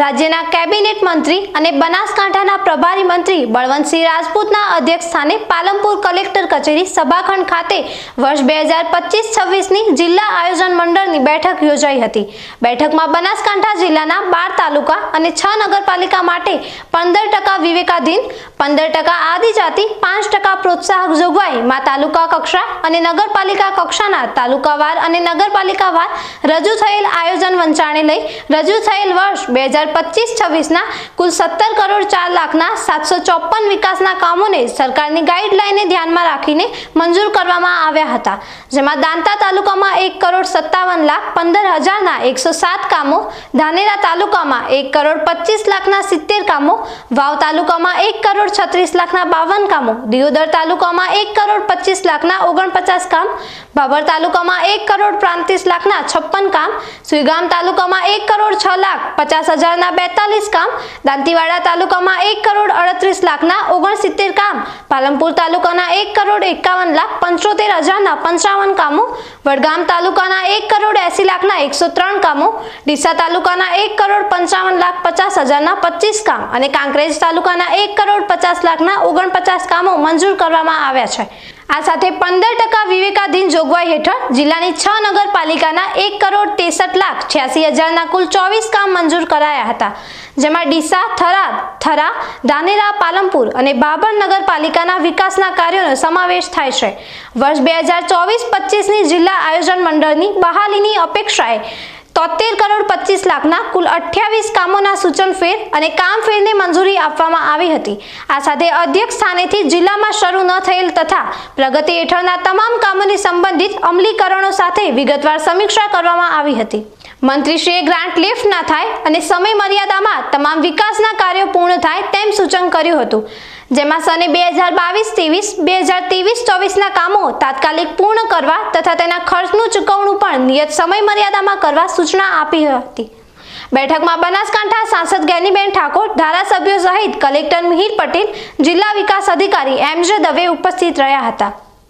રાજ્યના કેબિનેટ મંત્રી અને બનાસકાંઠાના પ્રભારી મંત્રી બળવંતસિંહ રાજપૂતના અધ્યક્ષ સ્થાને પાલનપુર કલેક્ટર કચેરી સભાખંડ ખાતે વર્ષ બે હજાર પચીસ છવ્વીસની જિલ્લા આયોજન મંડળની બેઠક યોજાઈ હતી. બેઠકમાં બનાસકાંઠા જિલ્લાના બાર તાલુકા અને છ નગરપાલિકા માટે પંદર ટકા વિવેકાધીન, પંદર ટકા આદિજાતિ, પાંચ ટકા પ્રોત્સાહક જોગવાઈમાં તાલુકા કક્ષા અને નગરપાલિકા કક્ષાના તાલુકાવાર અને નગરપાલિકાવાર રજૂ થયેલ આયોજન વંચાણે લઈ રજૂ થયેલ વર્ષ બે હજાર પચીસ છવ્વીસના કુલ સત્તર કરોડ ચાર લાખના સાતસો ચોપન વિકાસના કામોને સરકારની ગાઈડલાઈને ધ્યાનમાં રાખીને મંજૂર કરવામાં આવ્યા હતા, જેમાં દાંતા તાલુકામાં કરોડ સત્તાવન લાખ પંદર હજારના એકસો સાત કામો, ધાનેરા તાલુકામાં એક કરોડ પચીસ લાખના સિત્તેર કામો, વાવ તાલુકામાં એક કરોડ છત્રીસ લાખના બાવન કામો, દિયોદર તાલુકામાં એક કરોડ પચીસ લાખના ઓગણપચાસ કામ ભાભર તાલુકામાં એક કરોડ પ્રાંતિસ લાખના છપ્પન કામ, સુઈગામ તાલુકામાં એક કરોડ છ લાખ પચાસ હજારના બેતાલીસ કામ, દાંતીવાડા તાલુકામાં એક કરોડ અડત્રીસ લાખના ઓગણસિત્તેર કામ, પાલનપુર તાલુકાના એક કરોડ એકાવન લાખ પંચોતેર હજારના પંચાવન કામો, વડગામ તાલુકાના એક કરોડ એસી લાખના એકસો ત્રણ કામો, ડીસા તાલુકાના એક કરોડ પંચાવન લાખ પચાસ હજારના પચીસ કામ અને કાંકરેજ તાલુકાના એક કરોડ પચાસ લાખના ઓગણપચાસ કામો મંજૂર કરવામાં આવ્યા છે. આ સાથે પંદર ટકા વિવેકાધીન જોગવાઈ હેઠળ જિલ્લાની છ નગરપાલિકાના એક કરોડ ત્રેસઠ લાખ છ્યાસી હજારના કુલ ચોવીસ કામ મંજૂર કરાયા હતા. જેમાં ડીસા થરાદ થરા, ધાનેરા, પાલનપુર અને બાબર નગરપાલિકાના વિકાસના કાર્યોનો સમાવેશ થાય છે. વર્ષ બે હજાર ચોવીસ પચીસની જિલ્લા આયોજન મંડળની બહાલીની અપેક્ષાએ તોતેર કરોડ પચીસ લાખના કુલ અઠ્યાવીસ કામોના સૂચન ફેર અને કામ ફેરને મંજૂરી આપવામાં આવી હતી. આ સાથે અધ્યક્ષ સ્થાનેથી જિલ્લામાં શરૂ ન થયેલ તથા પ્રગતિ હેઠળના તમામ કામોની સંબંધિત અમલીકરણો સાથે વિગતવાર સમીક્ષા કરવામાં આવી હતી. મંત્રીશ્રીએ ગ્રાન્ટ લિફ્ટ ના થાય અને સમય મર્યાદામાં તમામ વિકાસના કાર્યો પૂર્ણ થાય તેમ સૂચન કર્યું હતું. જેમાં સને બે હજાર બાવીસ, ત્રેવીસ, બે હજાર ત્રેવીસ, ચોવીસના કામો તાત્કાલિક પૂર્ણ કરવા તથા તેના ખર્ચનું ચૂકવણું પણ નિયત સમય મર્યાદામાં કરવા સૂચના આપી હતી. બેઠકમાં બનાસકાંઠા સાંસદ ગેનીબેન ઠાકોર, ધારાસભ્યો સહિત કલેક્ટર મિહિર પટેલ, જિલ્લા વિકાસ અધિકારી એમ જે દવે ઉપસ્થિત રહ્યા હતા.